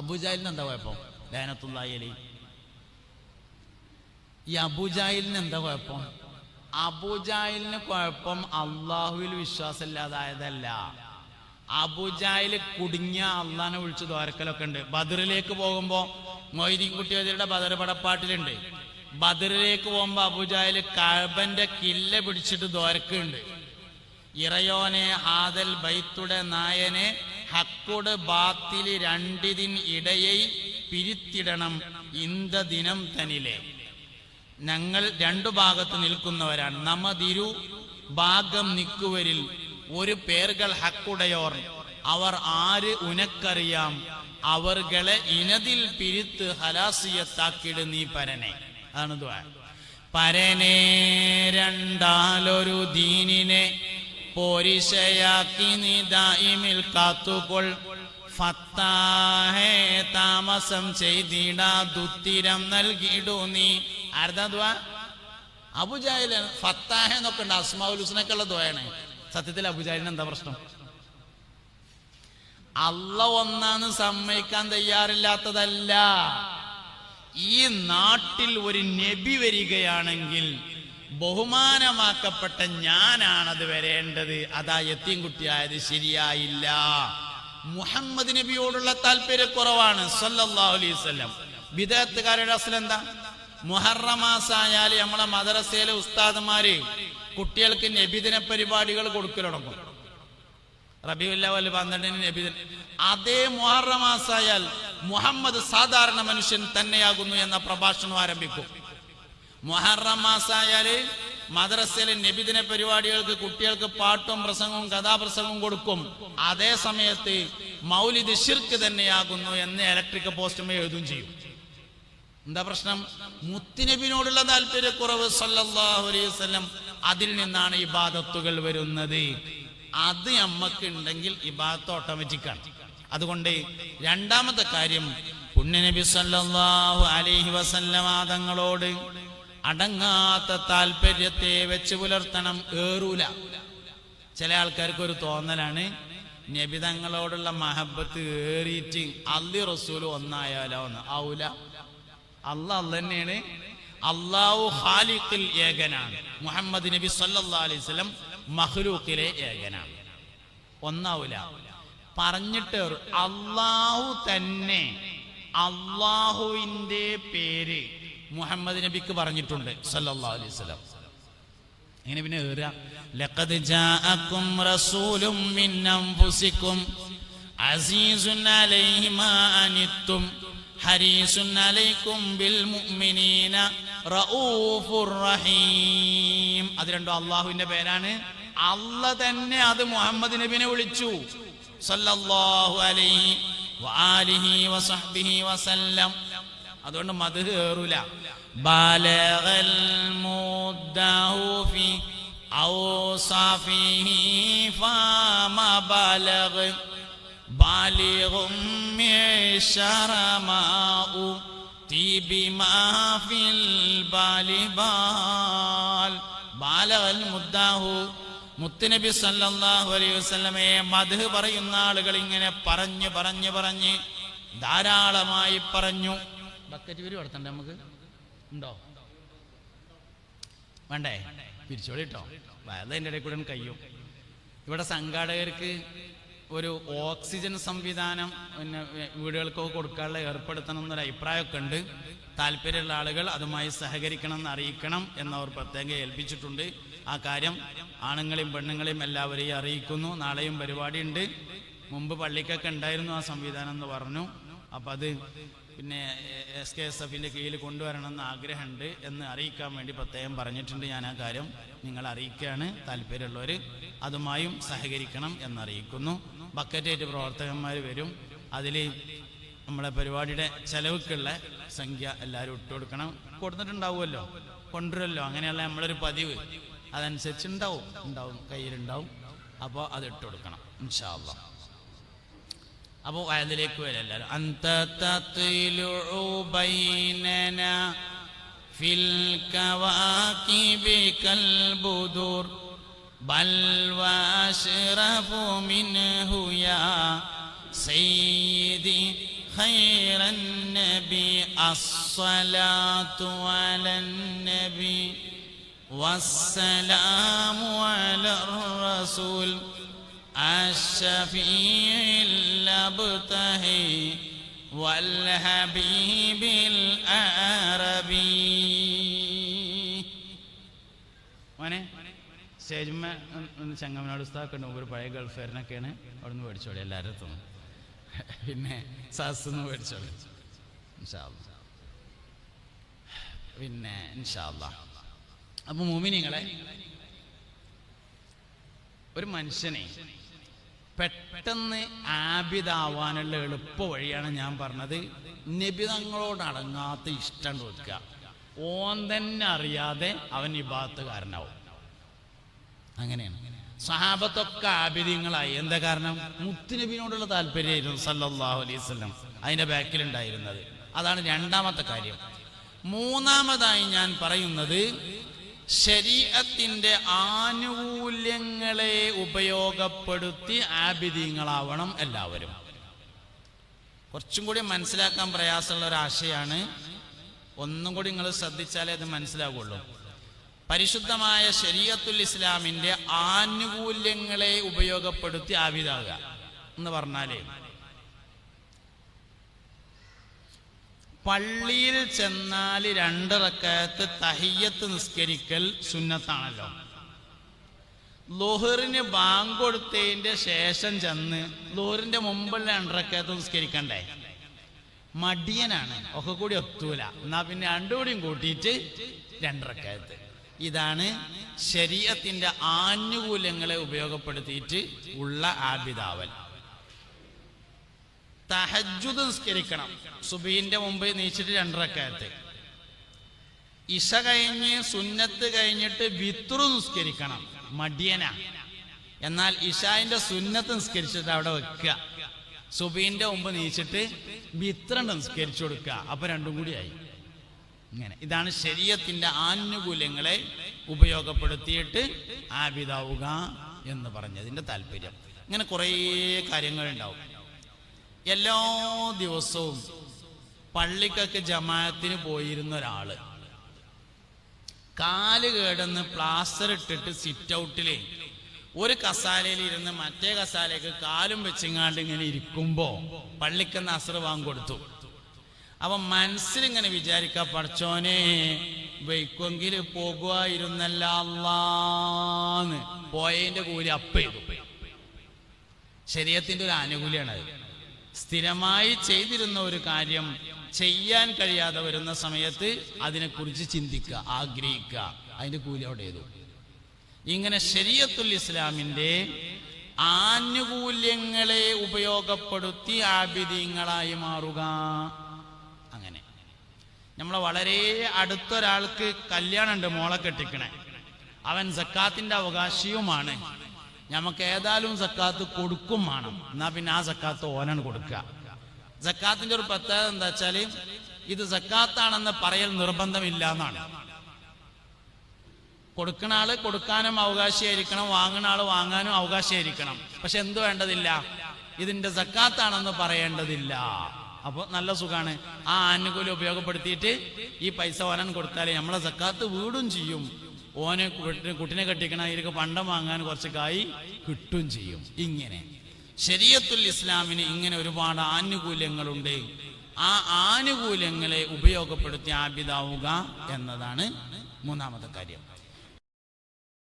അബുജാലിന് എന്താ കുഴപ്പം? ലാനത്തുള്ളി ഈ അബുജാലിന് എന്താ കുഴപ്പം? അബുജാലിന് കുഴപ്പം അള്ളാഹുവിൽ വിശ്വാസമില്ലാതായതല്ല. അബുജായിൽ കുടുങ്ങിയ അള്ളാനെ വിളിച്ച് ദ്വാരക്കലൊക്കെ ഉണ്ട്. ബദറിലേക്ക് പോകുമ്പോ മൊയ്തീൻ കുട്ടിയോദരുടെ ബദർ പടപ്പാട്ടിലുണ്ട്. ബദറിലേക്ക് പോകുമ്പോ അബുജായിൽ കഴബന്റെ കില്ല പിടിച്ചിട്ട് ദ്വാരക്കുണ്ട് ഇറയോനെ ഹാദൽ ബൈത്തുടെ നായനെ ഹക്കുട് ബാത്തിലി രണ്ടിതിൻ ഇടയെ പിരിത്തിടണം ഇന്ത ദിനം തനിലെ. ഞങ്ങൾ രണ്ടു ഭാഗത്ത് നിൽക്കുന്നവരാണ്. നമതിരു ഭാഗം നിൽക്കുവരിൽ ഒരു പേർകൾ ഹക്കുടയോർ. അവർ ആര് ഉനക്കറിയാം. അവർകളെ ഇനതിൽ പിരിത്ത് ഹലാസിയത്താക്കിട് നീ പരനെ. അതാണ് പരനേ രണ്ടാലൊരു ദീനിനെ പോരിശയാക്കി നീ ദായിമിൽ കാത്തുകൊൾ ഫത്താഹേ താമസം ചെയ്തിടാ ദുത്തിരം നൽകിയിടൂ നീ. ആരതാ ദ്വാ അബുജാഹിൽ ഫത്താഹ എന്നൊക്കെ ഉണ്ട്. ഹുസ്നൊക്കെ ഉള്ള ദ്വയാണ് സത്യത്തിൽ അബുജാഹിലിന് എന്താ പ്രശ്നം? അല്ല ഒന്നാന്ന് സമ്മതിക്കാൻ തയ്യാറില്ലാത്തതല്ല. ഈ നാട്ടിൽ ഒരു നബി വരികയാണെങ്കിൽ ബഹുമാനമാക്കപ്പെട്ട ഞാനാണത് വരേണ്ടത്. അതാ എത്തിയും കുട്ടിയായത് ശരിയായില്ല. മുഹമ്മദ് നബിയോടുള്ള താല്പര്യക്കുറവാണ് സല്ലല്ലാഹു അലൈഹി വസല്ലം. വിദേഹത്തുകാരുടെ അസലെന്താ മുഹറമാസായാൽ നമ്മളെ മദ്രസയിലെ ഉസ്താദന്മാര് കുട്ടികൾക്ക് നബിദിന പരിപാടികൾ കൊടുക്കൽ തുടങ്ങും. റബിയുല്ലവൽ പന്ത്രണ്ടിന് നബിദിന. അതേ മുഹറമാസായാൽ മുഹമ്മദ് സാധാരണ മനുഷ്യൻ തന്നെയാകുന്നു എന്ന പ്രഭാഷണം ആരംഭിക്കും. മുഹറം മാസായാൽ മദ്രസയിലെ നബിദിന പരിപാടികൾക്ക് കുട്ടികൾക്ക് പാട്ടും പ്രസംഗവും കഥാപ്രസംഗവും കൊടുക്കും. അതേ സമയത്ത് മൗലിദ് ഷിർക്ക് തന്നെയാകുന്നു എന്ന് ഇലക്ട്രിക് പോസ്റ്റുമേ എഴുതും ചെയ്യും. എന്താ പ്രശ്നം? മുത്തിനബിനോടുള്ള താല്പര്യക്കുറവ് സല്ലല്ലാഹു അലൈഹി വസല്ലം അതിൽ നിന്നാണ് ഇബാദത്തുകൾ വരുന്നത്. അത് നമ്മക്ക് ഉണ്ടെങ്കിൽ ഇബാദത്ത് ഓട്ടോമാറ്റിക്കാണ് അതുകൊണ്ട് രണ്ടാമത്തെ കാര്യം പുണ്യനബി സല്ലല്ലാഹു അലൈഹി വസല്ലമ തങ്ങളോട് അടങ്ങാത്ത താല്പര്യത്തെ വെച്ച് പുലർത്തണം ഏറൂല. ചില ആൾക്കാർക്ക് ഒരു തോന്നലാണ് നബി തങ്ങളോടുള്ള മഹബത്ത് ഏറിയിട്ട് അള്ളി റസൂൽ ഒന്നായാലോ ഒന്ന് ആവൂല. അല്ല തന്നെയാണ് അള്ളാഹു ഹാലിഖിൽ ഏകനാണ്. മുഹമ്മദ് നബി സല്ലാ അലൈഹി വസല്ലം മഹ്ലൂക്കിലെ ഏകനാണ്. ഒന്നാവൂല. പറഞ്ഞിട്ട് അള്ളാഹു തന്നെ അള്ളാഹുവിന്റെ പേര് മുഹമ്മദ് നബിക്ക് പറഞ്ഞിട്ടുണ്ട് സല്ലല്ലാഹു അലൈഹി വസല്ലം. എങ്ങനെ പിന്നെ ഏറുക. ലഖദ് അൻഫുസിക്കും അനിത്തും ബിൽ മുഅ്മിനീന റഊഫുർ റഹീം. അത് രണ്ടും അള്ളാഹുവിന്റെ പേരാണ്. അല്ല തന്നെ അത് മുഹമ്മദ് നബിനെ വിളിച്ചു. സല്ലല്ലാഹു അലൈഹി വആലിഹി വസഹ്ബിഹി വസല്ലം. അതുകൊണ്ട് മത് കയറൂല മുത്തുനബി സല്ലല്ലാഹു അലൈഹി വസല്ലമയെ മധു പറയുന്ന ആളുകൾ ഇങ്ങനെ പറഞ്ഞു പറഞ്ഞു പറഞ്ഞ് ധാരാളമായി പറഞ്ഞു. ബക്കറ്റ് വരും അടുത്തണ്ടേ നമുക്ക്? ഉണ്ടോ? വേണ്ടേ? പിരിച്ചോളി കേട്ടോ അതിന്റെ ഇടയിൽ കൂടെ കഴിയും ഇവിടെ സംഘാടകർക്ക് ഒരു ഓക്സിജൻ സംവിധാനം പിന്നെ വീടുകൾക്കൊക്കെ കൊടുക്കാനുള്ള ഏർപ്പെടുത്തണം എന്നൊരു അഭിപ്രായമൊക്കെ ഉണ്ട്. താല്പര്യമുള്ള ആളുകൾ അതുമായി സഹകരിക്കണം എന്ന് അറിയിക്കണം എന്നവർ പ്രത്യേകം ഏൽപ്പിച്ചിട്ടുണ്ട്. ആ കാര്യം ആണുങ്ങളെയും പെണ്ണുങ്ങളെയും എല്ലാവരെയും അറിയിക്കുന്നു. നാളെയും പരിപാടിയുണ്ട്. മുമ്പ് പള്ളിക്കൊക്കെ ഉണ്ടായിരുന്നു ആ സംവിധാനം എന്ന് പറഞ്ഞു. അപ്പം അത് പിന്നെ എസ് കെ എസ് എഫിന്റെ കീഴിൽ കൊണ്ടുവരണമെന്ന് ആഗ്രഹമുണ്ട് എന്ന് അറിയിക്കാൻ വേണ്ടി പ്രത്യേകം പറഞ്ഞിട്ടുണ്ട് ഞാൻ ആ കാര്യം. നിങ്ങൾ അറിയിക്കുകയാണ് താല്പര്യമുള്ളവർ അതുമായും സഹകരിക്കണം എന്നറിയിക്കുന്നു. ബക്കറ്റേറ്റ് പ്രവർത്തകന്മാർ വരും. അതിൽ നമ്മളെ പരിപാടിയുടെ ചെലവുക്കുള്ള സംഖ്യ എല്ലാവരും ഇട്ട് കൊടുക്കണം. കൊടുത്തിട്ടുണ്ടാവുമല്ലോ കൊണ്ടുവരുമല്ലോ. അങ്ങനെയുള്ള നമ്മളൊരു പതിവ്. അതനുസരിച്ച് ഉണ്ടാവും ഉണ്ടാവും കയ്യിലുണ്ടാവും. അപ്പോൾ അത് ഇട്ട് കൊടുക്കണം. ഇൻഷാല്ല അപ്പോൾ അതിലേക്ക് വരാം എല്ലാവരും അന്ത തത്ലു ബൈനന ഫിൽ കവാകിബി കൽബുദൂർ ബൽ വഅശ്റഫു മിൻഹു യാ സയ്യിദി خير النبي الصلاة على النبي والسلام على الرسول الشفيع الأبتهي والحبيب العربي മോനെ സ്റ്റേജുമ്മ ഒന്ന് ചങ്ങമനാട് ഉസ്താദൊക്കെ ഉണ്ട് ഒരു പഴയ ഗൾഫുകാരനൊക്കെയാണ് അവിടെ നിന്ന് മേടിച്ചോളി എല്ലാവരും എത്തുന്നു പിന്നെ സസ്ന്ന് മേടിച്ചോളി ഇൻഷാ അല്ലാ. പിന്നെ ഇൻഷാല്ല അപ്പൊ മോമിനിങ്ങളെ ഒരു മനുഷ്യനെ പെട്ടെന്ന് ആബിദാവാനുള്ള എളുപ്പ വഴിയാണ് ഞാൻ പറഞ്ഞത്. നബിതങ്ങളോട് അടങ്ങാത്ത ഇഷ്ടം വെക്കുക ഓൻ തന്നെ അറിയാതെ അവൻ ഇബാത്തുകാരനാവും അങ്ങനെയാണ്. സഹാബത്തൊക്കെ ആബിദ്യങ്ങളായി എന്താ കാരണം? മുത്തുനബിനോടുള്ള താല്പര്യമായിരുന്നു സല്ലാഹു അലൈഹി വസല്ലം. അതിന്റെ ബാക്കിലുണ്ടായിരുന്നത്. അതാണ് രണ്ടാമത്തെ കാര്യം. മൂന്നാമതായി ഞാൻ പറയുന്നത് ശരീരത്തിന്റെ ആനുകൂല്യങ്ങളെ ഉപയോഗപ്പെടുത്തി ആബിദീങ്ങളാവണം എല്ലാവരും. കുറച്ചും കൂടി മനസ്സിലാക്കാൻ പ്രയാസമുള്ള ഒരു ആശയമാണ് ഒന്നും കൂടി നിങ്ങൾ ശ്രദ്ധിച്ചാലേ അത് മനസ്സിലാവുള്ളൂ. പരിശുദ്ധമായ ശരീഅത്തുൽ ഇസ്ലാമിന്റെ ആനുകൂല്യങ്ങളെ ഉപയോഗപ്പെടുത്തി ആവിതാകുക എന്ന് പറഞ്ഞാലേ പള്ളിയിൽ ചെന്നാൽ രണ്ടിറക്കത്ത് തഹിയത്ത് നിസ്കരിക്കൽ സുന്നത്താണല്ലോ. ലോഹറിന് ബാങ്ക് കൊടുത്തതിന്റെ ശേഷം ചെന്ന് ലോഹറിന്റെ മുമ്പുള്ള രണ്ടിറക്കത്ത് നിസ്കരിക്കണ്ടേ? മടിയനാണ്. ഒക്കെ കൂടി ഒത്തൂല. എന്നാ പിന്നെ രണ്ടുകൂടിയും കൂട്ടിയിട്ട് രണ്ടിറക്കത്ത്. ഇതാണ് ശരീരത്തിന്റെ ആനുകൂല്യങ്ങളെ ഉപയോഗപ്പെടുത്തിയിട്ട് ഉള്ള ആബിദാവൽ തഹജുദ് നിസ്കരിക്കണം. സുബീന്റെ മുമ്പ് നീച്ചിട്ട് രണ്ടരക്കാലത്ത് ഇഷ കഴിഞ്ഞ് സുന്നത്ത് കഴിഞ്ഞിട്ട് വിത്രു നിസ്കരിക്കണം. മടിയന. എന്നാൽ ഇഷാന്റെ സുന്നത്ത് നിസ്കരിച്ചിട്ട് അവിടെ വെക്കുക. സുബീന്റെ മുമ്പ് നീച്ചിട്ട് വിത്രണ്ട് നിസ്കരിച്ചു കൊടുക്കുക. അപ്പൊ രണ്ടും കൂടിയായി ഇങ്ങനെ. ഇതാണ് ശരീരത്തിന്റെ ആനുകൂല്യങ്ങളെ ഉപയോഗപ്പെടുത്തിയിട്ട് ആബിതാവുക എന്ന് പറഞ്ഞതിന്റെ താല്പര്യം. ഇങ്ങനെ കുറേ കാര്യങ്ങൾ ഉണ്ടാവും എല്ലാ ദിവസവും പള്ളിക്കൊക്കെ ജമാഅത്തിന് പോയിരുന്ന ഒരാൾ കാൽ കേടന്ന് പ്ലാസ്റ്റർ ഇട്ടിട്ട് സിറ്റ് ഔട്ടിൽ ഒരു കസാലയിൽ ഇരുന്ന് മറ്റേ കസാലയ്ക്ക് കാലും വെച്ചിങ്ങാണ്ട് ഇങ്ങനെ ഇരിക്കുമ്പോ പള്ളിക്കെന്ന് അസറ് വാങ്ങിക്കൊടുത്തു അപ്പൊ മനസ്സിലിങ്ങനെ വിചാരിക്ക പഠിച്ചോനെ വയ്ക്കെങ്കിൽ പോകുമായിരുന്നല്ല അല്ലാന്ന്. പോയതിന്റെ കൂലി അപ്പ ചെയ്തു ശരീരത്തിന്റെ ഒരു ആനുകൂല്യമാണ് അത്. സ്ഥിരമായി ചെയ്തിരുന്ന ഒരു കാര്യം ചെയ്യാൻ കഴിയാതെ വരുന്ന സമയത്ത് അതിനെക്കുറിച്ച് ചിന്തിക്കുക ആഗ്രഹിക്കുക. അതിന്റെ കൂലി അവിടെ ഏതു? ഇങ്ങനെ ശരീരത്തുൽ ഇസ്ലാമിന്റെ ആനുകൂല്യങ്ങളെ ഉപയോഗപ്പെടുത്തി ആബിദീങ്ങളായി മാറുക. അങ്ങനെ. നമ്മളെ വളരെ അടുത്തൊരാൾക്ക് കല്യാണമുണ്ട് മോളെ കെട്ടിക്കണേ. അവൻ സക്കാത്തിന്റെ അവകാശിയുമാണ്. നമുക്ക് ഏതായാലും സക്കാത്ത് കൊടുക്കും വേണം. എന്നാ പിന്നെ ആ സക്കാത്ത് ഓനാണ് കൊടുക്കുക. സക്കാത്തിന്റെ ഒരു പ്രത്യേകത എന്താ വെച്ചാൽ ഇത് സക്കാത്താണെന്ന് പറയൽ നിർബന്ധമില്ല എന്നാണ് കൊടുക്കണ ആൾ കൊടുക്കാനും അവകാശിയായിരിക്കണം വാങ്ങുന്ന ആൾ വാങ്ങാനും അവകാശിയായിരിക്കണം. പക്ഷെ എന്ത് വേണ്ടതില്ല? ഇതിന്റെ സക്കാത്താണെന്ന് പറയേണ്ടതില്ല. അപ്പൊ നല്ല സുഖാണ്. ആ ആനുകൂല്യം ഉപയോഗപ്പെടുത്തിയിട്ട് ഈ പൈസ വരാൻ കൊടുത്താലേ നമ്മളെ സക്കാത്ത് വീടും ചെയ്യും. ഓന് കുട്ടി- കുട്ടിനെ കെട്ടിക്കണ ഇതിലേക്ക് പണ്ടം വാങ്ങാൻ കുറച്ച് കായി കിട്ടും ചെയ്യും. ഇങ്ങനെ. ശരീരത്തുൽ ഇസ്ലാമിന് ഇങ്ങനെ ഒരുപാട് ആനുകൂല്യങ്ങളുണ്ട്. ആ ആനുകൂല്യങ്ങളെ ഉപയോഗപ്പെടുത്തി ആബിദാവുക എന്നതാണ് മൂന്നാമത്തെ കാര്യം.